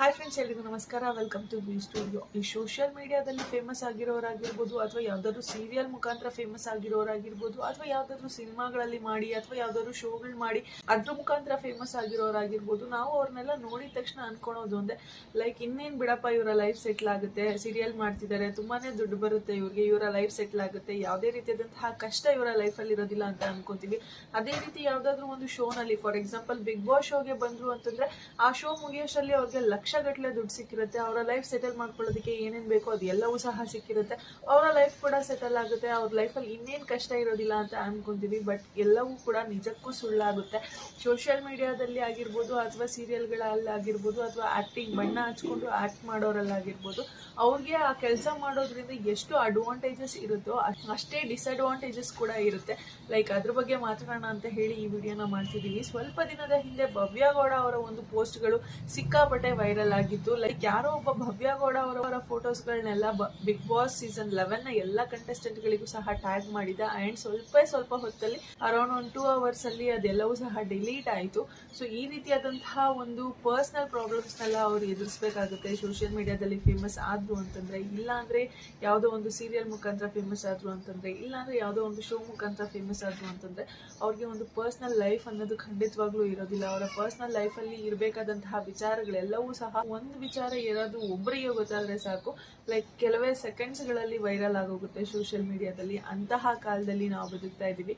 Hi friends ಎಲ್ರಿಗೂ ನಮಸ್ಕಾರ. Welcome to B studio ಈ ಸೋಷಿಯಲ್ ಮೀಡಿಯಾದಲ್ಲಿ ಫೇಮಸ್ ಆಗಿರೋರಾಗಿರ್ಬೋದು ಅಥವಾ ಯಾವ್ದಾದ್ರು ಸೀರಿಯಲ್ ಮುಖಾಂತರ ಫೇಮಸ್ ಆಗಿರೋರಾಗಿರ್ಬೋದು ಅಥವಾ ಯಾವುದಾದ್ರು ಸಿನಿಮಾಗಳಲ್ಲಿ ಮಾಡಿ ಅಥವಾ ಯಾವುದಾದ್ರು ಶೋಗಳು ಮಾಡಿ ಅದ್ರ ಮುಖಾಂತರ ಫೇಮಸ್ ಆಗಿರೋರಾಗಿರ್ಬೋದು, ನಾವು ಅವ್ರನ್ನೆಲ್ಲ ನೋಡಿದ ತಕ್ಷಣ ಅನ್ಕೊಳೋದು ಒಂದೇ. ಲೈಕ್ ಇನ್ನೇನು ಬಿಡಪ್ಪ ಇವರ ಲೈಫ್ ಸೆಟ್ಲ್ ಆಗುತ್ತೆ ಸೀರಿಯಲ್ ಮಾಡ್ತಿದ್ದಾರೆ ತುಂಬಾನೇ ದುಡ್ಡು ಬರುತ್ತೆ ಇವ್ರಿಗೆ, ಇವರ ಲೈಫ್ ಸೆಟ್ಲ್ ಆಗುತ್ತೆ, ಯಾವುದೇ ರೀತಿಯಾದಂತಹ ಕಷ್ಟ ಇವರ ಲೈಫಲ್ಲಿ ಇರೋದಿಲ್ಲ ಅಂತ ಅನ್ಕೋತೀವಿ. ಅದೇ ರೀತಿ ಯಾವುದಾದ್ರೂ ಒಂದು ಶೋನಲ್ಲಿ ಫಾರ್ ಎಕ್ಸಾಂಪಲ್ ಬಿಗ್ ಬಾಸ್ ಶೋಗೆ ಬಂದ್ರು ಅಂತಂದ್ರೆ ಆ ಶೋ ಮುಗಿಯೋಷ್ಟರಲ್ಲಿ ಅವ್ರಿಗೆ ಲಕ್ಷಗಟ್ಟಲೆ ದುಡ್ಡು ಸಿಕ್ಕಿರುತ್ತೆ, ಅವರ ಲೈಫ್ ಸೆಟಲ್ ಮಾಡ್ಕೊಳ್ಳೋದಕ್ಕೆ ಏನೇನು ಬೇಕೋ ಅದು ಎಲ್ಲವೂ ಸಹ ಸಿಕ್ಕಿರುತ್ತೆ. ಅವರ ಲೈಫ್ ಕೂಡ ಸೆಟಲ್ ಆಗುತ್ತೆ, ಅವ್ರ ಲೈಫಲ್ಲಿ ಇನ್ನೇನು ಕಷ್ಟ ಇರೋದಿಲ್ಲ ಅಂತ ಅನ್ಕೊಂತೀವಿ ಬಟ್ ಎಲ್ಲವೂ ಕೂಡ ನಿಜಕ್ಕೂ ಸುಳ್ಳಾಗುತ್ತೆ. ಸೋಷಿಯಲ್ ಮೀಡಿಯಾದಲ್ಲಿ ಆಗಿರ್ಬೋದು ಅಥವಾ ಸೀರಿಯಲ್ಗಳಲ್ಲಿ ಆಗಿರ್ಬೋದು ಅಥವಾ ಆ್ಯಕ್ಟಿಂಗ್ ಬಣ್ಣ ಹಚ್ಕೊಂಡು ಆ್ಯಕ್ಟ್ ಮಾಡೋರಲ್ಲಾಗಿರ್ಬೋದು ಅವ್ರಿಗೆ ಆ ಕೆಲಸ ಮಾಡೋದ್ರಿಂದ ಎಷ್ಟು ಅಡ್ವಾಂಟೇಜಸ್ ಇರುತ್ತೋ ಅಷ್ಟ್- ಡಿಸ್ಅಡ್ವಾಂಟೇಜಸ್ ಕೂಡ ಇರುತ್ತೆ. ಲೈಕ್ ಅದ್ರ ಬಗ್ಗೆ ಮಾತಾಡೋಣ ಅಂತ ಹೇಳಿ ಈ ವಿಡಿಯೋನ ಮಾಡ್ತಿದ್ದೀವಿ ಸ್ವಲ್ಪ ದಿನದ ಹಿಂದೆ ಭವ್ಯಗೌಡ ಅವರ ಒಂದು ಪೋಸ್ಟ್ಗಳು ಸಿಕ್ಕಾಪಟ್ಟೆ ವೈರಲ್ ಆಗಿತ್ತು ಲೈಕ್ ಯಾರೋ ಒಬ್ಬ ಭವ್ಯಗೌಡ ಅವರವರ ಫೋಟೋಸ್ಗಳನ್ನೆಲ್ಲ ಬಿಗ್ ಬಾಸ್ ಸೀಸನ್ ಲೆವೆನ್ನ ಎಲ್ಲ ಕಂಟೆಸ್ಟೆಂಟ್ ಗಳಿಗೂ ಸಹ ಟ್ಯಾಗ್ ಮಾಡಿದ ಅಂಡ್ ಸ್ವಲ್ಪ ಸ್ವಲ್ಪ ಹೊತ್ತಲ್ಲಿ ಅರೌಂಡ್ ಒನ್ ಟೂ ಅವರ್ಸ್ ಅಲ್ಲಿ ಅದೆಲ್ಲವೂ ಸಹ ಡಿಲೀಟ್ ಆಯಿತು. ಸೊ ಈ ರೀತಿಯಾದಂತಹ ಒಂದು ಪರ್ಸನಲ್ ಪ್ರಾಬ್ಲಮ್ಸ್ನೆಲ್ಲ ಅವ್ರು ಎದುರಿಸಬೇಕಾಗುತ್ತೆ. ಸೋಷಿಯಲ್ ಮೀಡಿಯಾದಲ್ಲಿ ಫೇಮಸ್ ಆದ್ರು ಅಂತಂದ್ರೆ, ಇಲ್ಲ ಅಂದ್ರೆ ಯಾವುದೋ ಒಂದು ಸೀರಿಯಲ್ ಮುಖಾಂತರ ಫೇಮಸ್ ಆದ್ರು ಅಂತಂದ್ರೆ, ಇಲ್ಲ ಅಂದ್ರೆ ಯಾವುದೋ ಒಂದು ಶೋ ಮುಖಾಂತರ ಫೇಮಸ್ ಆದ್ರು ಅಂತಂದ್ರೆ, ಅವ್ರಿಗೆ ಒಂದು ಪರ್ಸನಲ್ ಲೈಫ್ ಅನ್ನೋದು ಖಂಡಿತವಾಗ್ಲೂ ಇರೋದಿಲ್ಲ. ಅವರ ಪರ್ಸನಲ್ ಲೈಫಲ್ಲಿ ಇರಬೇಕಾದಂತಹ ವಿಚಾರಗಳೆಲ್ಲವೂ ಸಹ ಒಂದು ವಿಚಾರ ಇರೋದು ಒಬ್ಬರಿಗೆ ಗೊತ್ತಾದ್ರೆ ಸಾಕು. ಲೈಕ್ ಕೆಲವೇ ಸೆಕೆಂಡ್ಸ್ಗಳಲ್ಲಿ ವೈರಲ್ ಆಗೋಗುತ್ತೆ ಸೋಷಿಯಲ್ ಮೀಡಿಯಾದಲ್ಲಿ ಅಂತಹ ಕಾಲದಲ್ಲಿ ನಾವು ಬದುಕ್ತಾ ಇದ್ದೀವಿ.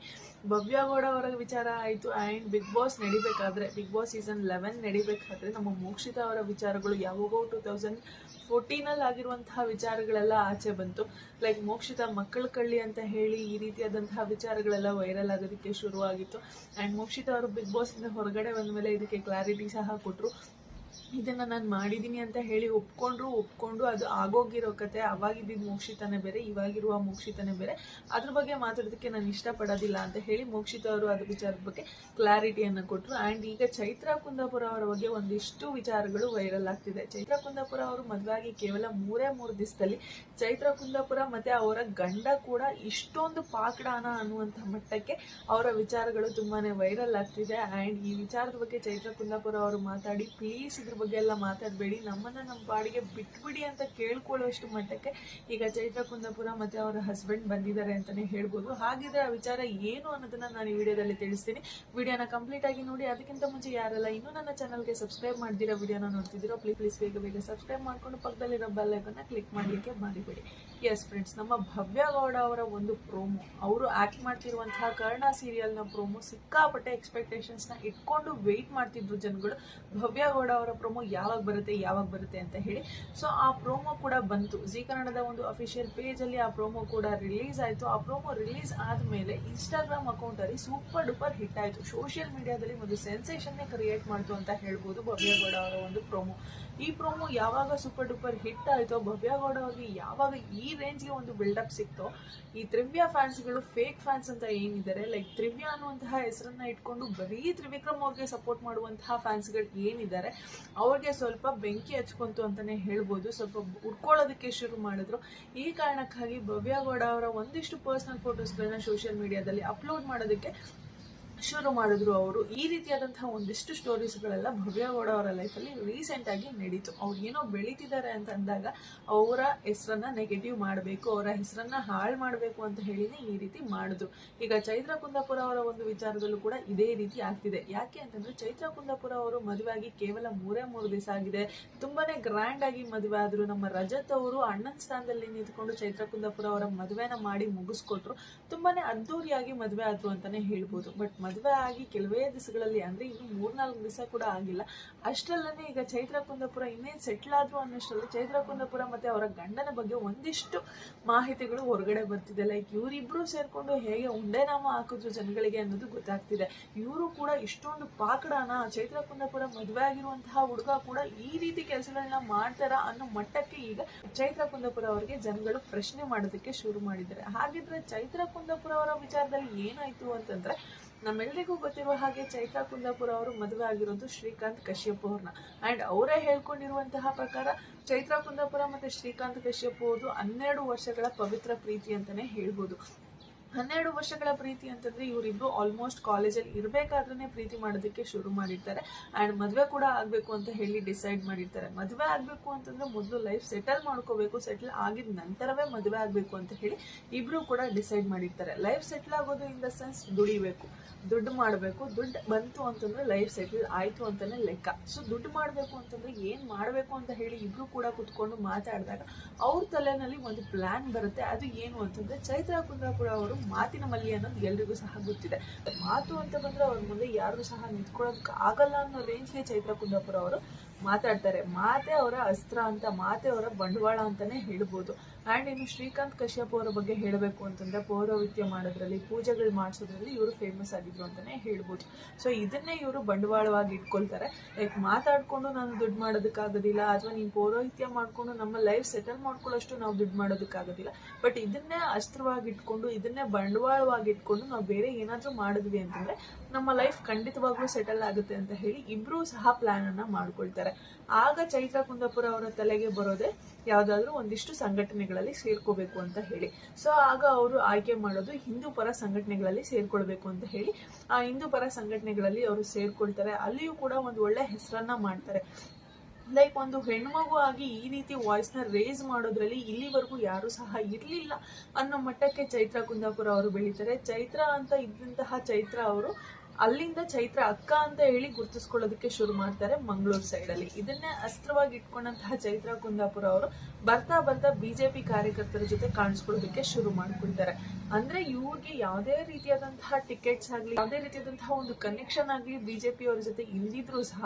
ಭವ್ಯಗೌಡ ಅವರ ವಿಚಾರ ಆಯಿತು. ಆ್ಯಂಡ್ ಬಿಗ್ ಬಾಸ್ ನಡಿಬೇಕಾದ್ರೆ ಬಿಗ್ ಬಾಸ್ ಸೀಸನ್ ಲೆವೆನ್ ನಡಿಬೇಕಾದ್ರೆ ನಮ್ಮ ಮೋಕ್ಷಿತ ಅವರ ವಿಚಾರಗಳು ಯಾವಾಗೋ ಟೂ ತೌಸಂಡ್ ಫೋರ್ಟೀನಲ್ಲಿ ಆಗಿರುವಂತಹ ವಿಚಾರಗಳೆಲ್ಲ ಆಚೆ ಬಂತು. ಲೈಕ್ ಮೋಕ್ಷಿತ ಮಕ್ಕಳ ಕಳ್ಳಿ ಅಂತ ಹೇಳಿ ಈ ರೀತಿಯಾದಂತಹ ವಿಚಾರಗಳೆಲ್ಲ ವೈರಲ್ ಆಗೋದಕ್ಕೆ ಶುರುವಾಗಿತ್ತು. ಆ್ಯಂಡ್ ಮೋಕ್ಷಿತ ಅವರು ಬಿಗ್ ಬಾಸಿಂದ ಹೊರಗಡೆ ಬಂದ ಮೇಲೆ ಇದಕ್ಕೆ ಕ್ಲಾರಿಟಿ ಸಹ ಕೊಟ್ಟರು ಇದನ್ನ ನಾನು ಮಾಡಿದ್ದೀನಿ ಅಂತ ಹೇಳಿ ಒಪ್ಕೊಂಡ್ರು, ಒಪ್ಕೊಂಡು ಅದು ಆಗೋಗಿರೋ ಕತೆ ಅವಾಗಿದ್ದಿದ್ದು ಮೋಕ್ಷಿತನೇ ಬೇರೆ, ಇವಾಗಿರುವ ಮೋಕ್ಷಿತನೇ ಬೇರೆ. ಅದ್ರ ಬಗ್ಗೆ ಮಾತಾಡೋದಕ್ಕೆ ನಾನು ಇಷ್ಟಪಡೋದಿಲ್ಲ ಅಂತ ಹೇಳಿ ಮೋಕ್ಷಿತ ಅವರು ಅದ್ರ ವಿಚಾರದ ಬಗ್ಗೆ ಕ್ಲಾರಿಟಿಯನ್ನು ಕೊಟ್ಟರು ಆ್ಯಂಡ್ ಈಗ ಚೈತ್ರ ಕುಂದಾಪುರ ಅವರ ಬಗ್ಗೆ ಒಂದಿಷ್ಟು ವಿಚಾರಗಳು ವೈರಲ್ ಆಗ್ತಿದೆ. ಚೈತ್ರ ಕುಂದಾಪುರ ಅವರು ಮದುವೆಯಾಗಿ ಕೇವಲ ಮೂರೇ ಮೂರು ದಿವಸದಲ್ಲಿ ಚೈತ್ರ ಕುಂದಾಪುರ ಮತ್ತು ಅವರ ಗಂಡ ಕೂಡ ಇಷ್ಟೊಂದು ಪಾಕಡಾನ ಅನ್ನುವಂಥ ಮಟ್ಟಕ್ಕೆ ಅವರ ವಿಚಾರಗಳು ತುಂಬಾ ವೈರಲ್ ಆಗ್ತಿದೆ. ಆ್ಯಂಡ್ ಈ ವಿಚಾರದ ಬಗ್ಗೆ ಚೈತ್ರ ಕುಂದಾಪುರ ಅವರು ಮಾತಾಡಿ ಪ್ಲೀಸ್ ಇದ್ರ ಬಗ್ಗೆ ಎಲ್ಲ ಮಾತಾಡಬೇಡಿ. ನಮ್ಮನ್ನ ನಮ್ಮ ಪಾಡಿಗೆ ಬಿಟ್ಬಿಡಿ ಅಂತ ಕೇಳ್ಕೊಳ್ಳುವಷ್ಟು ಮಟ್ಟಕ್ಕೆ ಈಗ ಚೈತ್ರ ಕುಂದಾಪುರ ಮತ್ತೆ ಅವರ ಹಸ್ಬೆಂಡ್ ಬಂದಿದ್ದಾರೆ ಅಂತಾನೆ ಹೇಳ್ಬೋದು. ಹಾಗಿದ್ರೆ ಆ ವಿಚಾರ ಏನು ಅನ್ನೋದನ್ನ ನಾನು ಈ ವಿಡಿಯೋದಲ್ಲಿ ತಿಳಿಸ್ತೀನಿ. ವಿಡಿಯೋನ ಕಂಪ್ಲೀಟ್ ಆಗಿ ನೋಡಿ, ಅದಕ್ಕಿಂತ ಮುಂಚೆ ಯಾರೆಲ್ಲ ಇನ್ನೂ ನನ್ನ ಚಾನಲ್ಗೆ ಸಬ್ಸ್ಕ್ರೈಬ್ ಮಾಡ್ದಿರೋ ವಿಡಿಯೋನ ನೋಡ್ತಿದ್ದೀರೋ ಪ್ಲೀಸ್ ಪ್ಲೀಸ್ ಬೇಗ ಬೇಗ ಸಬ್ಸ್ಕ್ರೈಬ್ ಮಾಡ್ಕೊಂಡು ಪಕ್ಕದಲ್ಲಿರೋ ಬೆಲ್ ಐಕನ್ನ ಕ್ಲಿಕ್ ಮಾಡಲಿಕ್ಕೆ ಮಾಡಿಬಿಡಿ ಎಸ್ ಫ್ರೆಂಡ್ಸ್ ನಮ್ಮ ಭವ್ಯ ಗೌಡ ಅವರ ಒಂದು ಪ್ರೋಮೋ ಅವರು ಆ್ಯಕ್ಟ್ ಮಾಡ್ತಿರುವಂತಹ ಕರ್ಣ ಸೀರಿಯಲ್ನ ಪ್ರೋಮೋ ಸಿಕ್ಕಾಪಟ್ಟೆ ಎಕ್ಸ್ಪೆಕ್ಟೇಷನ್ಸ್ನ ಇಟ್ಕೊಂಡು ವೆಯ್ಟ್ ಮಾಡ್ತಿದ್ರು ಜನಗಳು. ಭವ್ಯ ಗೌಡ ಅವರ ಪ್ರೋಮೋ ಯಾವಾಗ ಬರುತ್ತೆ ಯಾವಾಗ ಬರುತ್ತೆ ಅಂತ ಹೇಳಿ. ಸೊ ಆ ಪ್ರೋಮೋ ಕೂಡ ಬಂತು. ಜಿ ಕನ್ನಡದ ಒಂದು ಅಫಿಷಿಯಲ್ ಪೇಜಲ್ಲಿ ಆ ಪ್ರೋಮೋ ಕೂಡ ರಿಲೀಸ್ ಆಯಿತು. ಆ ಪ್ರೋಮೋ ರಿಲೀಸ್ ಆದಮೇಲೆ ಇನ್ಸ್ಟಾಗ್ರಾಮ್ ಅಕೌಂಟಲ್ಲಿ ಸೂಪರ್ ಡೂಪರ್ ಹಿಟ್ ಆಯಿತು. ಸೋಷಿಯಲ್ ಮೀಡಿಯಾದಲ್ಲಿ ಒಂದು ಸೆನ್ಸೇಷನ್ನೇ ಕ್ರಿಯೇಟ್ ಮಾಡ್ತು ಅಂತ ಹೇಳ್ಬೋದು ಭವ್ಯಗೌಡ ಅವರ ಒಂದು ಪ್ರೋಮೋ ಈ ಪ್ರೋಮೋ ಯಾವಾಗ ಸೂಪರ್ ಡೂಪರ್ ಹಿಟ್ ಆಯಿತೋ ಭವ್ಯಗೌಡ ಅವ್ರಿಗೆ ಯಾವಾಗ ಈ ರೇಂಜ್ಗೆ ಒಂದು ಬಿಲ್ಡಪ್ ಸಿಕ್ತೋ, ಈ ತ್ರಿವ್ಯ ಫ್ಯಾನ್ಸ್ಗಳು ಫೇಕ್ ಫ್ಯಾನ್ಸ್ ಅಂತ ಏನಿದ್ದಾರೆ ಲೈಕ್ ತ್ರಿವ್ಯ ಅನ್ನುವಂತಹ ಹೆಸರನ್ನ ಇಟ್ಕೊಂಡು ಬರೀ ತ್ರಿವಿಕ್ರಮ್ ಅವ್ರಿಗೆ ಸಪೋರ್ಟ್ ಮಾಡುವಂತಹ ಫ್ಯಾನ್ಸ್ಗಳು ಏನಿದ್ದಾರೆ ಅವ್ರಿಗೆ ಸ್ವಲ್ಪ ಬೆಂಕಿ ಹಚ್ಕೊಂತು ಅಂತಾನೆ ಹೇಳ್ಬೋದು. ಸ್ವಲ್ಪ ಉಟ್ಕೊಳ್ಳೋದಕ್ಕೆ ಶುರು ಮಾಡಿದ್ರು. ಈ ಕಾರಣಕ್ಕಾಗಿ ಭವ್ಯಗೌಡ ಅವರ ಒಂದಿಷ್ಟು ಪರ್ಸನಲ್ ಫೋಟೋಸ್ಗಳನ್ನ ಸೋಷಿಯಲ್ ಮೀಡಿಯಾದಲ್ಲಿ ಅಪ್ಲೋಡ್ ಮಾಡೋದಕ್ಕೆ ಶುರು ಮಾಡಿದ್ರು ಅವರು, ಈ ರೀತಿಯಾದಂತಹ ಒಂದಿಷ್ಟು ಸ್ಟೋರೀಸ್ಗಳೆಲ್ಲ ಭವ್ಯಗೌಡ ಅವರ ಲೈಫಲ್ಲಿ ರೀಸೆಂಟ್ ಆಗಿ ನಡೀತು. ಅವ್ರು ಏನೋ ಬೆಳೀತಿದ್ದಾರೆ ಅಂತ ಅಂದಾಗ ಅವರ ಹೆಸರನ್ನ ನೆಗೆಟಿವ್ ಮಾಡಬೇಕು, ಅವರ ಹೆಸರನ್ನ ಹಾಳು ಮಾಡಬೇಕು ಅಂತ ಹೇಳಿನೇ ಈ ರೀತಿ ಮಾಡಿದ್ರು ಈಗ ಚೈತ್ರ ಕುಂದಾಪುರ ಅವರ ಒಂದು ವಿಚಾರದಲ್ಲೂ ಕೂಡ ಇದೇ ರೀತಿ ಆಗ್ತಿದೆ. ಯಾಕೆ ಅಂತಂದ್ರೆ ಚೈತ್ರ ಕುಂದಾಪುರ ಅವರು ಮದುವೆಯಾಗಿ ಕೇವಲ ಮೂರೇ ಮೂರು ದಿವಸ ಆಗಿದೆ. ತುಂಬಾನೇ ಗ್ರ್ಯಾಂಡ್ ಆಗಿ ಮದುವೆ ಆದ್ರು ನಮ್ಮ ರಜತ್ ಅವರು ಅಣ್ಣನ ಸ್ಥಾನದಲ್ಲಿ ನಿಂತ್ಕೊಂಡು ಚೈತ್ರ ಕುಂದಾಪುರ ಅವರ ಮದುವೆನ ಮಾಡಿ ಮುಗಿಸ್ಕೊಟ್ರು. ತುಂಬಾನೇ ಅದ್ದೂರಿಯಾಗಿ ಮದುವೆ ಆದ್ರು ಅಂತಾನೆ ಹೇಳ್ಬೋದು. ಬಟ್ ಮದುವೆ ಆಗಿ ಕೆಲವೇ ದಿವಸಗಳಲ್ಲಿ, ಅಂದ್ರೆ ಇನ್ನು ಮೂರ್ನಾಲ್ಕು ದಿವಸ ಕೂಡ ಆಗಿಲ್ಲ. ಅಷ್ಟರಲ್ಲೇ ಈಗ ಚೈತ್ರ ಕುಂದಪುರ ಇನ್ನೇನು ಸೆಟ್ಲ್ ಆದ್ರು ಅನ್ನೋಷ್ಟರಲ್ಲಿ ಚೈತ್ರ ಕುಂದಪುರ ಮತ್ತೆ ಅವರ ಗಂಡನ ಬಗ್ಗೆ ಒಂದಿಷ್ಟು ಮಾಹಿತಿಗಳು ಹೊರಗಡೆ ಬರ್ತಿದೆ. ಲೈಕ್ ಇವರಿಬ್ರು ಸೇರ್ಕೊಂಡು ಹೇಗೆ ಉಂಡೆನಾಮ ಹಾಕಿದ್ರು ಜನಗಳಿಗೆ ಅನ್ನೋದು ಗೊತ್ತಾಗ್ತಿದೆ. ಇವರು ಕೂಡ ಇಷ್ಟೊಂದು ಪಾಕಡಾನ ಚೈತ್ರ ಕುಂದಪುರ ಮದುವೆ ಆಗಿರುವಂತಹ ಹುಡುಗ ಕೂಡ ಈ ರೀತಿ ಕೆಲಸಗಳನ್ನ ಮಾಡ್ತಾರ ಅನ್ನೋ ಮಟ್ಟಕ್ಕೆ ಈಗ ಚೈತ್ರ ಕುಂದಪುರ ಅವರಿಗೆ ಜನಗಳು ಪ್ರಶ್ನೆ ಮಾಡೋದಕ್ಕೆ ಶುರು ಮಾಡಿದ್ದಾರೆ. ಹಾಗಿದ್ರೆ ಚೈತ್ರ ಕುಂದಪುರ ಅವರ ವಿಚಾರದಲ್ಲಿ ಏನಾಯ್ತು ಅಂತಂದ್ರೆ ನಮ್ಮೆಲ್ಲರಿಗೂ ಗೊತ್ತಿರುವ ಹಾಗೆ ಚೈತ್ರಾ ಕುಂದಾಪುರ ಅವರು ಮದುವೆ ಆಗಿರೋದು ಶ್ರೀಕಾಂತ್ ಕಶ್ಯಪ್ ಅವ್ರನ್ನ. ಅಂಡ್ ಅವರೇ ಹೇಳ್ಕೊಂಡಿರುವಂತಹ ಪ್ರಕಾರ ಚೈತ್ರಾ ಕುಂದಾಪುರ ಮತ್ತೆ ಶ್ರೀಕಾಂತ್ ಕಶ್ಯಪ್ ಅವರು ಹನ್ನೆರಡು ವರ್ಷಗಳ ಪವಿತ್ರ ಪ್ರೀತಿ ಅಂತಾನೆ ಹೇಳ್ಬೋದು. ಹನ್ನೆರಡು ವರ್ಷಗಳ ಪ್ರೀತಿ ಅಂತಂದ್ರೆ ಇವರಿಬ್ರು ಆಲ್ಮೋಸ್ಟ್ ಕಾಲೇಜಲ್ಲಿ ಇರಬೇಕಾದ್ರೆ ಪ್ರೀತಿ ಮಾಡೋದಕ್ಕೆ ಶುರು ಮಾಡಿರ್ತಾರೆ. ಆ್ಯಂಡ್ ಮದುವೆ ಕೂಡ ಆಗಬೇಕು ಅಂತ ಹೇಳಿ ಡಿಸೈಡ್ ಮಾಡಿರ್ತಾರೆ. ಮದುವೆ ಆಗಬೇಕು ಅಂತಂದ್ರೆ ಮೊದಲು ಲೈಫ್ ಸೆಟಲ್ ಮಾಡ್ಕೋಬೇಕು ಸೆಟಲ್ ಆಗಿದ ನಂತರವೇ ಮದುವೆ ಆಗಬೇಕು ಅಂತ ಹೇಳಿ ಇಬ್ರು ಕೂಡ ಡಿಸೈಡ್ ಮಾಡಿರ್ತಾರೆ. ಲೈಫ್ ಸೆಟಲ್ ಆಗೋದು ಇನ್ ದ ಸೆನ್ಸ್ ದುಡಿಬೇಕು, ದುಡ್ಡು ಮಾಡಬೇಕು. ದುಡ್ಡು ಬಂತು ಅಂತಂದ್ರೆ ಲೈಫ್ ಸೆಟಲ್ ಆಯ್ತು ಅಂತಾನೆ ಲೆಕ್ಕ. ಸೊ ದುಡ್ಡು ಮಾಡಬೇಕು ಅಂತಂದ್ರೆ ಏನು ಮಾಡಬೇಕು ಅಂತ ಹೇಳಿ ಇಬ್ರು ಕೂಡ ಕುತ್ಕೊಂಡು ಮಾತಾಡಿದಾಗ ಅವ್ರ ತಲೆನಲ್ಲಿ ಒಂದು ಪ್ಲಾನ್ ಬರುತ್ತೆ. ಅದು ಏನು ಅಂತಂದ್ರೆ ಚೈತ್ರ ಕೂಡ ಅವರು ಮಾತಿನ ಮಲ್ಲಿ ಅನ್ನೋದು ಎಲ್ರಿಗೂ ಸಹ ಗೊತ್ತಿದೆ. ಮಾತು ಅಂತ ಬಂದ್ರೆ ಅವ್ರ ಮುಂದೆ ಯಾರು ಸಹ ನಿಂತ್ಕೊಳ್ಳೋದಕ್ಕೆ ಆಗಲ್ಲ ಅನ್ನೋ ರೇಂಜ್ಗೆ ಚೈತ್ರ ಕುಂದಾಪುರ ಅವರು ಮಾತಾಡ್ತಾರೆ. ಮಾತೆ ಅವರ ಅಸ್ತ್ರ ಅಂತ, ಮಾತೆ ಅವರ ಬಂಡವಾಳ ಅಂತಾನೆ ಹೇಳ್ಬೋದು. ಆ್ಯಂಡ್ ಇನ್ನು ಶ್ರೀಕಾಂತ್ ಕಶ್ಯಪ್ ಅವರ ಬಗ್ಗೆ ಹೇಳಬೇಕು ಅಂತಂದರೆ ಪೌರೋಹಿತ್ಯ ಮಾಡೋದ್ರಲ್ಲಿ, ಪೂಜೆಗಳು ಮಾಡಿಸೋದ್ರಲ್ಲಿ ಇವರು ಫೇಮಸ್ ಆಗಿದ್ರು ಅಂತಲೇ ಹೇಳ್ಬೋದು. ಸೊ ಇದನ್ನೇ ಇವರು ಬಂಡವಾಳವಾಗಿ ಇಟ್ಕೊಳ್ತಾರೆ. ಲೈಕ್ ಮಾತಾಡಿಕೊಂಡು ನಾನು ದುಡ್ಡು ಮಾಡೋದಕ್ಕಾಗೋದಿಲ್ಲ, ಅಥವಾ ನೀವು ಪೌರೋಹಿತ್ಯ ಮಾಡಿಕೊಂಡು ನಮ್ಮ ಲೈಫ್ ಸೆಟಲ್ ಮಾಡ್ಕೊಳ್ಳೋಷ್ಟು ನಾವು ದುಡ್ಡು ಮಾಡೋದಕ್ಕಾಗೋದಿಲ್ಲ. ಬಟ್ ಇದನ್ನೇ ಅಸ್ತ್ರವಾಗಿ ಇಟ್ಕೊಂಡು, ಇದನ್ನೇ ಬಂಡವಾಳವಾಗಿ ಇಟ್ಕೊಂಡು ನಾವು ಬೇರೆ ಏನಾದರೂ ಮಾಡಿದ್ವಿ ಅಂತಂದರೆ ನಮ್ಮ ಲೈಫ್ ಖಂಡಿತವಾಗ್ಲೂ ಸೆಟಲ್ ಆಗುತ್ತೆ ಅಂತ ಹೇಳಿ ಇಬ್ಬರೂ ಸಹ ಪ್ಲ್ಯಾನನ್ನು ಮಾಡ್ಕೊಳ್ತಾರೆ. ಆಗ ಚೈತ್ರ ಕುಂದಾಪುರ ಅವರ ತಲೆಗೆ ಬರೋದೇ ಯಾವ್ದಾದ್ರು ಒಂದಿಷ್ಟು ಸಂಘಟನೆಗಳಲ್ಲಿ ಸೇರ್ಕೋಬೇಕು ಅಂತ ಹೇಳಿ. ಸೊ ಆಗ ಅವರು ಆಯ್ಕೆ ಮಾಡೋದು ಹಿಂದೂ ಪರ ಸಂಘಟನೆಗಳಲ್ಲಿ ಸೇರ್ಕೊಳ್ಬೇಕು ಅಂತ ಹೇಳಿ. ಆ ಹಿಂದೂ ಪರ ಸಂಘಟನೆಗಳಲ್ಲಿ ಅವರು ಸೇರ್ಕೊಳ್ತಾರೆ. ಅಲ್ಲಿಯೂ ಕೂಡ ಒಂದು ಒಳ್ಳೆ ಹೆಸರನ್ನ ಮಾಡ್ತಾರೆ. ಲೈಕ್ ಒಂದು ಹೆಣ್ಮಗು ಆಗಿ ಈ ರೀತಿ ವಾಯ್ಸ್ನ ರೇಸ್ ಮಾಡೋದ್ರಲ್ಲಿ ಇಲ್ಲಿವರೆಗೂ ಯಾರು ಸಹ ಇರ್ಲಿಲ್ಲ ಅನ್ನೋ ಮಟ್ಟಕ್ಕೆ ಚೈತ್ರ ಕುಂದಾಪುರ ಅವರು ಬೆಳೀತಾರೆ. ಚೈತ್ರ ಅಂತ ಇದ್ದಂತಹ ಚೈತ್ರ ಅವರು ಅಲ್ಲಿಂದ ಚೈತ್ರ ಅಕ್ಕ ಅಂತ ಹೇಳಿ ಗುರ್ತಿಸ್ಕೊಳ್ಳೋದಕ್ಕೆ ಶುರು ಮಾಡ್ತಾರೆ ಮಂಗಳೂರು ಸೈಡ್ ಅಲ್ಲಿ. ಇದನ್ನೇ ಅಸ್ತ್ರವಾಗಿ ಇಟ್ಕೊಂಡಂತಹ ಚೈತ್ರ ಕುಂದಾಪುರ ಅವರು ಬರ್ತಾ ಬರ್ತಾ ಬಿಜೆಪಿ ಕಾರ್ಯಕರ್ತರ ಜೊತೆ ಕಾಣಿಸ್ಕೊಳ್ಳೋದಕ್ಕೆ ಶುರು ಮಾಡ್ಕೊಳ್ತಾರೆ. ಅಂದ್ರೆ ಇವ್ರಿಗೆ ಯಾವುದೇ ರೀತಿಯಾದಂತಹ ಟಿಕೆಟ್ಸ್ ಆಗಲಿ, ಯಾವುದೇ ರೀತಿಯಾದಂತಹ ಒಂದು ಕನೆಕ್ಷನ್ ಆಗಲಿ ಬಿಜೆಪಿ ಅವ್ರ ಜೊತೆ ಇಲ್ದಿದ್ರು ಸಹ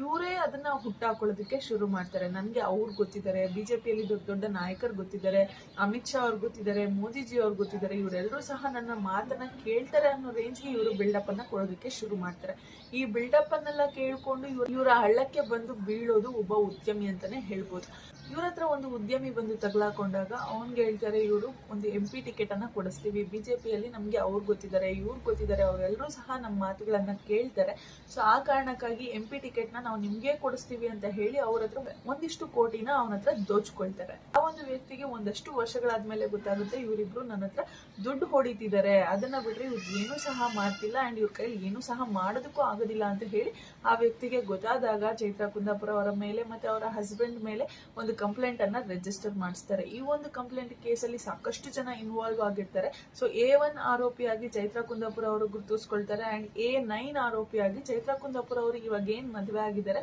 ಇವರೇ ಅದನ್ನ ಹುಟ್ಟಾಕೊಳ್ಳೋದಕ್ಕೆ ಶುರು ಮಾಡ್ತಾರೆ. ನನಗೆ ಅವ್ರು ಗೊತ್ತಿದ್ದಾರೆ, ಬಿಜೆಪಿಯಲ್ಲಿ ದೊಡ್ಡ ದೊಡ್ಡ ನಾಯಕರು ಗೊತ್ತಿದ್ದಾರೆ, ಅಮಿತ್ ಶಾ ಅವ್ರು ಗೊತ್ತಿದ್ದಾರೆ, ಮೋದಿಜಿ ಅವ್ರು ಗೊತ್ತಿದ್ದಾರೆ ಇವರೆಲ್ಲರೂ ಸಹ ನನ್ನ ಮಾತನ್ನ ಕೇಳ್ತಾರೆ ಅನ್ನೋ ರೇಂಜ್ಗೆ ಇವರು ಬಿಲ್ಡಪ್ ಅನ್ನ ಕೊಡೋದಕ್ಕೆ ಶುರು ಮಾಡ್ತಾರೆ. ಈ ಬಿಲ್ಡಪ್ ಅನ್ನೆಲ್ಲ ಕೇಳ್ಕೊಂಡು ಇವರ ಹಳ್ಳಕ್ಕೆ ಬಂದು ಬೀಳೋದು ಒಬ್ಬ ಉದ್ಯಮಿ ಅಂತಾನೆ ಹೇಳ್ಬೋದು. ಇವ್ರ ಹತ್ರ ಒಂದು ಉದ್ಯಮಿ ಬಂದು ತಗಲಾಕೊಂಡಾಗ ಅವನ್ಗೆ ಹೇಳ್ತಾರೆ, ಇವರು ಒಂದು ಎಂ ಪಿ ಟಿಕೆಟ್ ಅನ್ನ ಕೊಡಿಸ್ತೀವಿ. ಪಿಯಲ್ಲಿ ನಮಗೆ ಅವ್ರು ಗೊತ್ತಿದ್ದಾರೆ, ಇವ್ರು ಗೊತ್ತಿದ್ದಾರೆ ಅವರೆಲ್ಲರೂ ಸಹ ನಮ್ಮ ಮಾತುಗಳನ್ನ ಕೇಳ್ತಾರೆ. ಸೊ ಆ ಕಾರಣಕ್ಕಾಗಿ ಎಂ ಪಿ ಟಿಕೆಟ್ನ ನಾವು ನಿಮಗೆ ಕೊಡಿಸ್ತೀವಿ ಅಂತ ಹೇಳಿ ಅವ್ರ ಹತ್ರ ಒಂದಿಷ್ಟು ಕೋಟಿನ ಅವನ ಹತ್ರ ದೋಚ್ಕೊಳ್ತಾರೆ. ಆ ಒಂದು ವ್ಯಕ್ತಿಗೆ ಒಂದಷ್ಟು ವರ್ಷಗಳಾದ್ಮೇಲೆ ಗೊತ್ತಾಗುತ್ತೆ, ಇವರಿಬ್ರು ನನ್ನ ಹತ್ರ ದುಡ್ಡು ಹೊಡಿತಿದ್ದಾರೆ. ಅದನ್ನ ಬಿಟ್ರೆ ಇವ್ರು ಏನೂ ಸಹ ಮಾಡ್ತಿಲ್ಲ ಅಂಡ್ ಇವ್ರ ಕೈಲಿ ಏನೂ ಸಹ ಮಾಡೋದಕ್ಕೂ ಆಗೋದಿಲ್ಲ ಅಂತ ಹೇಳಿ ಆ ವ್ಯಕ್ತಿಗೆ ಗೊತ್ತಾದಾಗ ಚೈತ್ರ ಕುಂದಾಪುರ ಅವರ ಮೇಲೆ ಮತ್ತೆ ಅವರ ಹಸ್ಬೆಂಡ್ ಮೇಲೆ ಒಂದು ಕಂಪ್ಲೇಂಟ್ ಅನ್ನ ರೆಜಿಸ್ಟರ್ ಮಾಡಿಸ್ತಾರೆ. ಈ ಒಂದು ಕಂಪ್ಲೇಂಟ್ ಕೇಸಲ್ಲಿ ಸಾಕಷ್ಟು ಜನ ಇನ್ವಾಲ್ವ್ ಆಗಿರ್ತಾರೆ. ಸೊ ಎ ಒನ್ ಆರೋಪಿಯಾಗಿ ಚೈತ್ರ ಕುಂದಾಪುರ ಅವರು ಗುರುತಿಸ್ಕೊಳ್ತಾರೆ ಅಂಡ್ ಎ ನೈನ್ ಆರೋಪಿಯಾಗಿ ಚೈತ್ರ ಕುಂದಾಪುರ ಅವರು ಇವಾಗ ಏನ್ ಮದುವೆ ಆಗಿದ್ದಾರೆ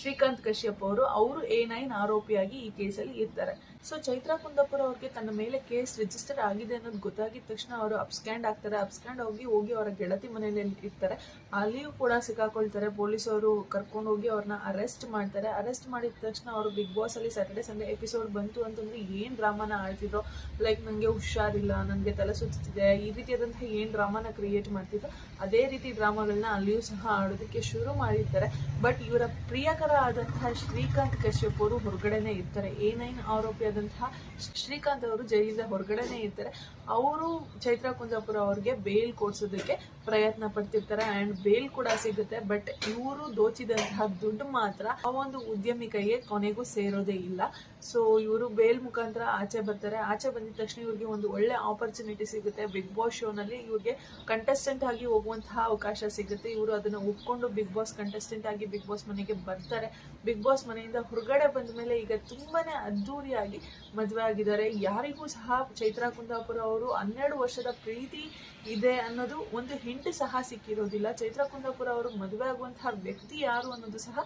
ಶ್ರೀಕಾಂತ್ ಕಶ್ಯಪ್ ಅವರು ಅವರು ಎ ನೈನ್ ಆರೋಪಿಯಾಗಿ ಈ ಕೇಸಲ್ಲಿ ಇರ್ತಾರೆ. ಸೊ ಚೈತ್ರಾ ಕುಂದಾಪುರ ಅವ್ರಿಗೆ ತನ್ನ ಮೇಲೆ ಕೇಸ್ ರಿಜಿಸ್ಟರ್ ಆಗಿದೆ ಅನ್ನೋದು ಗೊತ್ತಾಗಿದ ತಕ್ಷಣ ಅವರು ಅಬ್ಸ್ಕ್ಯಾಂಡ್ ಆಗ್ತಾರೆ. ಅಬ್ಸ್ಕ್ಯಾಂಡ್ ಹೋಗಿ ಹೋಗಿ ಅವರ ಗೆಳತಿ ಮನೆಯಲ್ಲಿ ಇರ್ತಾರೆ. ಅಲ್ಲಿಯೂ ಕೂಡ ಸಿಕ್ಕಾಕೊಳ್ತಾರೆ. ಪೊಲೀಸ್ ಅವರು ಕರ್ಕೊಂಡು ಹೋಗಿ ಅವ್ರನ್ನ ಅರೆಸ್ಟ್ ಮಾಡ್ತಾರೆ. ಅರೆಸ್ಟ್ ಮಾಡಿದ ತಕ್ಷಣ ಅವರು ಬಿಗ್ ಬಾಸ್ ಅಲ್ಲಿ ಸ್ಯಾಟರ್ಡೆ ಸಂಡೇ ಎಪಿಸೋಡ್ ಬಂತು ಅಂತಂದ್ರೆ ಏನ್ ಡ್ರಾಮಾನ ಆಡ್ತಿದ್ರು ಲೈಕ್ ನಂಗೆ ಹುಷಾರಿಲ್ಲ, ನನಗೆ ತಲೆ ಸುತ್ತಿದೆ, ಈ ರೀತಿಯಾದಂತಹ ಏನ್ ಡ್ರಾಮಾನ ಕ್ರಿಯೇಟ್ ಮಾಡ್ತಿದ್ರು, ಅದೇ ರೀತಿ ಡ್ರಾಮಾಗಳನ್ನ ಅಲ್ಲಿಯೂ ಸಹ ಆಡೋದಕ್ಕೆ ಶುರು ಮಾಡಿರ್ತಾರೆ. ಬಟ್ ಇವರ ಪ್ರಿಯಕರ ಆದಂತಹ ಶ್ರೀಕಾಂತ್ ಕಶ್ಯಪ್ ಅವರು ಹೊರಗಡೆನೆ ಇರ್ತಾರೆ. ಏನೇನು ನೈನ್ ಆರೋಪಿಯಾದಂತಹ ಶ್ರೀಕಾಂತ್ ಅವರು ಜೈಲಿಂದ ಹೊರಗಡೆನೆ ಇರ್ತಾರೆ. ಅವರು ಚೈತ್ರ ಕುಂದಾಪುರ ಅವ್ರಿಗೆ ಬೇಲ್ ಕೊಡ್ಸೋದಕ್ಕೆ ಪ್ರಯತ್ನ ಪಡ್ತಿರ್ತಾರೆ ಅಂಡ್ ಬೇಲ್ ಕೂಡ ಸಿಗುತ್ತೆ. ಬಟ್ ಇವರು ದೋಚಿದಂತಹ ದುಡ್ಡು ಮಾತ್ರ ಆ ಒಂದು ಉದ್ಯಮಿ ಕೈಗೆ ಕೊನೆಗೂ ಸೇರೋದೇ ಇಲ್ಲ. ಸೊ ಇವರು ಬೇಲ್ ಮುಖಾಂತರ ಆಚೆ ಬರ್ತಾರೆ. ಆಚೆ ಬಂದಿದ ತಕ್ಷಣ ಇವ್ರಿಗೆ ಒಂದು ಒಳ್ಳೆ ಆಪರ್ಚುನಿಟಿ ಸಿಗುತ್ತೆ. ಬಿಗ್ ಬಾಸ್ ಶೋನಲ್ಲಿ ಇವ್ರಿಗೆ ಕಂಟೆಸ್ಟೆಂಟ್ ಆಗಿ ಹೋಗುವಂತಹ ಅವಕಾಶ ಸಿಗುತ್ತೆ. ಇವರು ಅದನ್ನ ಒಪ್ಕೊಂಡು ಬಿಗ್ ಬಾಸ್ ಕಂಟೆಸ್ಟೆಂಟ್ ಆಗಿ ಬಿಗ್ ಬಾಸ್ ಮನೆಗೆ ಬರ್ತಾರೆ. ಬಿಗ್ ಬಾಸ್ ಮನೆಯಿಂದ ಹೊರಗಡೆ ಬಂದ ಮೇಲೆ ಈಗ ತುಂಬಾನೇ ಅದ್ದೂರಿಯಾಗಿ ಮದುವೆ ಆಗಿದ್ದಾರೆ. ಯಾರಿಗೂ ಸಹ ಚೈತ್ರಾ ಕುಂದಾಪುರ ಅವರು ಹನ್ನೆರಡು ವರ್ಷದ ಪ್ರೀತಿ ಇದೆ ಅನ್ನೋದು ಒಂದು ಹಿಂಟ್ ಸಹ ಸಿಕ್ಕಿರೋದಿಲ್ಲ. ಚೈತ್ರ ಕುಂದಾಪುರ ಅವರು ಮದುವೆ ಆಗುವಂತಹ ವ್ಯಕ್ತಿ ಯಾರು ಅನ್ನೋದು ಸಹ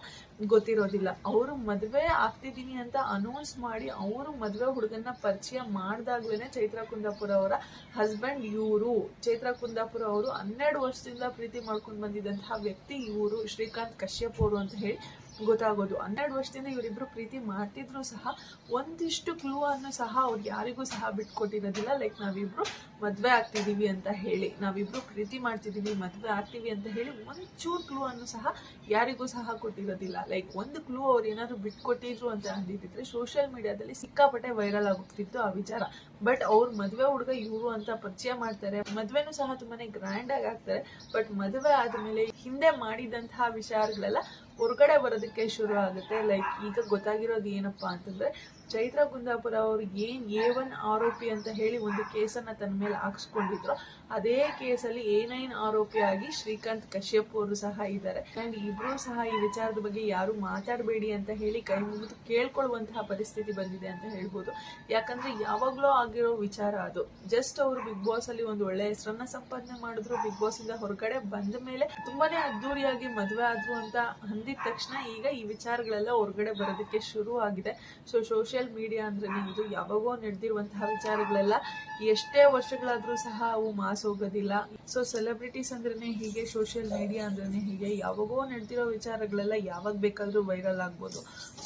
ಗೊತ್ತಿರೋದಿಲ್ಲ. ಅವರು ಮದುವೆ ಆಗ್ತಿದ್ದೀನಿ ಅಂತ ಅನೌನ್ಸ್ ಮಾಡಿ ಅವರು ಮದುವೆ ಹುಡುಗನ್ನ ಪರಿಚಯ ಮಾಡಿದಾಗ್ಲೇನೆ ಚೈತ್ರ ಕುಂದಾಪುರ ಅವರ ಹಸ್ಬೆಂಡ್ ಇವರು. ಚೈತ್ರ ಕುಂದಾಪುರ ಅವರು ಹನ್ನೆರಡು ವರ್ಷದಿಂದ ಪ್ರೀತಿ ಮಾಡ್ಕೊಂಡು ಬಂದಿದ್ದಂತಹ ವ್ಯಕ್ತಿ ಇವರು, ಶ್ರೀಕಾಂತ್ ಕಶ್ಯಪ್ ಅವರು ಅಂತ ಹೇಳಿ. ಗೊತ್ತಾಗೋದು. ಹನ್ನೆರಡು ವರ್ಷದಿಂದ ಇವರಿಬ್ಬರು ಪ್ರೀತಿ ಮಾಡ್ತಿದ್ರು ಸಹ, ಒಂದಿಷ್ಟು ಕ್ಲೂ ಅನ್ನು ಸಹ ಅವ್ರಿಗೆ ಯಾರಿಗೂ ಸಹ ಬಿಟ್ಕೊಟ್ಟಿರೋದಿಲ್ಲ. ಲೈಕ್ ನಾವಿಬ್ರು ಮದುವೆ ಆಗ್ತಿದ್ದೀವಿ ಅಂತ ಹೇಳಿ, ನಾವಿಬ್ರು ಪ್ರೀತಿ ಮಾಡ್ತಿದ್ದೀವಿ ಮದುವೆ ಆಗ್ತೀವಿ ಅಂತ ಹೇಳಿ ಒಂಚೂರು ಕ್ಲೂ ಅನ್ನು ಸಹ ಯಾರಿಗೂ ಸಹ ಕೊಟ್ಟಿರೋದಿಲ್ಲ. ಲೈಕ್ ಒಂದು ಕ್ಲೂ ಅವ್ರು ಏನಾದ್ರು ಬಿಟ್ಕೊಟ್ಟಿದ್ರು ಅಂತ ಅಂದಿದ್ರೆ ಸೋಷಿಯಲ್ ಮೀಡಿಯಾದಲ್ಲಿ ಸಿಕ್ಕಾಪಟ್ಟೆ ವೈರಲ್ ಆಗುತ್ತಿತ್ತು ಆ ವಿಚಾರ. ಬಟ್ ಅವ್ರ ಮದುವೆ ಹುಡುಗ ಇವರು ಅಂತ ಪರಿಚಯ ಮಾಡ್ತಾರೆ. ಮದುವೆನೂ ಸಹ ತುಂಬಾನೇ ಗ್ರ್ಯಾಂಡ್ ಆಗಿ ಆಗ್ತಾರೆ. ಬಟ್ ಮದುವೆ ಆದ್ಮೇಲೆ ಹಿಂದೆ ಮಾಡಿದಂತಹ ವಿಚಾರಗಳೆಲ್ಲ ಹೊರಗಡೆ ಬರೋದಕ್ಕೆ ಶುರು ಆಗುತ್ತೆ. ಲೈಕ್ ಈಗ ಗೊತ್ತಾಗಿರೋದು ಏನಪ್ಪಾ ಅಂತಂದ್ರೆ ಚೈತ್ರ ಕುಂದಾಪುರ ಅವರು ಏನ್ ಎ ಒನ್ ಆರೋಪಿ ಅಂತ ಹೇಳಿ ಒಂದು ಕೇಸನ್ನ ತನ್ನ ಮೇಲೆ ಹಾಕ್ಸ್ಕೊಂಡಿದ್ರು. ಅದೇ ಕೇಸಲ್ಲಿ ಎ ನೈನ್ ಆರೋಪಿಯಾಗಿ ಶ್ರೀಕಾಂತ್ ಕಶ್ಯಪ್ ಅವರು ಸಹ ಇದ್ದಾರೆ. ಅಂಡ್ ಇಬ್ರು ಸಹ ಈ ವಿಚಾರದ ಬಗ್ಗೆ ಯಾರು ಮಾತಾಡಬೇಡಿ ಅಂತ ಹೇಳಿ ಕೈ ಮುಗಿದು ಕೇಳ್ಕೊಳ್ಳುವಂತಹ ಪರಿಸ್ಥಿತಿ ಬಂದಿದೆ ಅಂತ ಹೇಳ್ಬೋದು. ಯಾಕಂದ್ರೆ ಯಾವಾಗ್ಲೂ ಆಗಿರೋ ವಿಚಾರ ಅದು. ಜಸ್ಟ್ ಅವರು ಬಿಗ್ ಬಾಸ್ ಅಲ್ಲಿ ಒಂದು ಒಳ್ಳೆ ಹೆಸರನ್ನ ಸಂಪಾದನೆ ಮಾಡಿದ್ರು, ಬಿಗ್ ಬಾಸ್ ಇಂದ ಹೊರಗಡೆ ಬಂದ ಮೇಲೆ ತುಂಬಾನೇ ಅದ್ದೂರಿಯಾಗಿ ಮದುವೆ ಆದ್ರು ಅಂತ ಅಂದಿದ ತಕ್ಷಣ ಈಗ ಈ ವಿಚಾರಗಳೆಲ್ಲ ಹೊರಗಡೆ ಬರೋದಕ್ಕೆ ಶುರು ಆಗಿದೆ ಸೊ ಮೀಡಿಯಾ ಅಂದ್ರೆ ಇದು ಯಾವಾಗೋ ನಡೆದಿರುವಂತಹ ವಿಚಾರಗಳೆಲ್ಲ ಎಷ್ಟೇ ವರ್ಷಗಳಾದ್ರೂ ಸಹ ಅವು ಮಾಸ್ ಹೋಗೋದಿಲ್ಲ ಸೊ ಸೆಲೆಬ್ರಿಟೀಸ್ ಅಂದ್ರೇ ಹೀಗೆ ಸೋಷಿಯಲ್ ಮೀಡಿಯಾ ಅಂದ್ರೇ ಹೀಗೆ, ಯಾವಾಗೋ ನಡೆದಿರೋ ವಿಚಾರಗಳೆಲ್ಲ ಯಾವಾಗ ಬೇಕಾದ್ರೂ ವೈರಲ್ ಆಗ್ಬೋದು.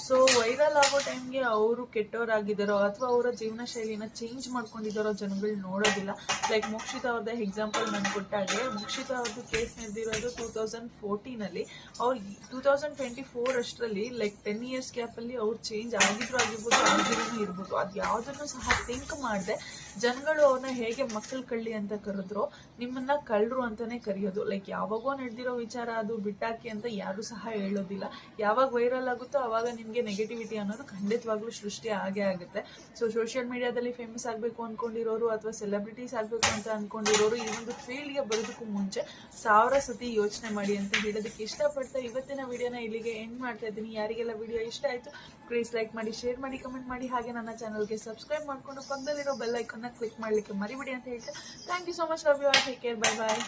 ಸೊ ವೈರಲ್ ಆಗೋ ಟೈಮ್ಗೆ ಅವರು ಕೆಟ್ಟವರಾಗಿದ್ದಾರೋ ಅಥವಾ ಅವರ ಜೀವನ ಶೈಲಿನ ಚೇಂಜ್ ಮಾಡ್ಕೊಂಡಿದ್ದಾರೋ ಜನಗಳು ನೋಡೋದಿಲ್ಲ. ಲೈಕ್ ಮುಕ್ಷಿತ ಅವ್ರದ್ದ ಎಕ್ಸಾಂಪಲ್ ನಾನು ಕೊಟ್ಟಾಗೆ ಮುಕ್ಷಿತ ಅವ್ರದ್ದು ಕೇಸ್ ನಡೆದಿರೋದು ಟೂ ತೌಸಂಡ್ ಫೋರ್ಟೀನಲ್ಲಿ ಅವ್ರು ಟೂ ತೌಸಂಡ್ ಟ್ವೆಂಟಿ ಫೋರ್ ಅಷ್ಟರಲ್ಲಿ ಲೈಕ್ ಟೆನ್ ಇಯರ್ಸ್ ಗ್ಯಾಪಲ್ಲಿ ಅವ್ರು ಚೇಂಜ್ ಆಗಿದ್ರು ಆಗಿರ್ಬೋದು ಆಗಿರೂ ಇರ್ಬೋದು. ಅದು ಯಾವುದನ್ನು ಸಹ ಥಿಂಕ್ ಮಾಡದೆ. ಜನಗಳು ಅವ್ರನ್ನ ಹೇಗೆ ಮಕ್ಕಳು ಕಳ್ಳಿ ಅಂತ ಕರೆದ್ರು, ನಿಮ್ಮನ್ನ ಕಳ್ಳರು ಅಂತಾನೆ ಕರೆಯೋದು. ಲೈಕ್ ಯಾವಾಗೋ ನಡೆದಿರೋ ವಿಚಾರ ಅದು ಬಿಟ್ಟಾಕಿ ಅಂತ ಯಾರು ಸಹ ಹೇಳೋದಿಲ್ಲ. ಯಾವಾಗ ವೈರಲ್ ಆಗುತ್ತೋ ಅವಾಗ ನಿಮಗೆ ನೆಗೆಟಿವಿಟಿ ಅನ್ನೋದು ಖಂಡಿತವಾಗ್ಲೂ ಸೃಷ್ಟಿ ಆಗೇ ಆಗುತ್ತೆ. ಸೊ ಸೋಷಿಯಲ್ ಮೀಡಿಯಾದಲ್ಲಿ ಫೇಮಸ್ ಆಗಬೇಕು ಅಂದ್ಕೊಂಡಿರೋರು ಅಥವಾ ಸೆಲೆಬ್ರಿಟೀಸ್ ಆಗಬೇಕು ಅಂತ ಅಂದ್ಕೊಂಡಿರೋರು ಈ ಒಂದು ಫೀಲ್ಡ್ಗೆ ಬರೋದಕ್ಕೂ ಮುಂಚೆ ಸಾವಿರ ಸತಿ ಯೋಚನೆ ಮಾಡಿ ಅಂತ ಹೇಳೋದಕ್ಕೆ ಇಷ್ಟಪಡ್ತಾ ಇವತ್ತಿನ ವಿಡಿಯೋನ ಇಲ್ಲಿಗೆ ಎಂಡ್ ಮಾಡ್ತಾ ಇದ್ದೀನಿ. ಯಾರಿಗೆಲ್ಲ ವಿಡಿಯೋ ಇಷ್ಟ ಆಯಿತು ಪ್ಲೀಸ್ ಲೈಕ್ ಮಾಡಿ ಶೇರ್ ಮಾಡಿ ಕಮೆಂಟ್ ಮಾಡಿ ಹಾಗೆ ನನ್ನ ಚಾನಲ್ಗೆ ಸಬ್ಸ್ಕ್ರೈಬ್ ಮಾಡ್ಕೊಂಡು ಪಕ್ಕದಲ್ಲಿರೋ ಬೆಲ್ ಐಕನ್ನ ಕ್ಲಿಕ್ ಮಾಡಲಿಕ್ಕೆ ಮರಿಬಿಡಿ ಅಂತ ಹೇಳ್ತಾ thank you so much love you R take care bye bye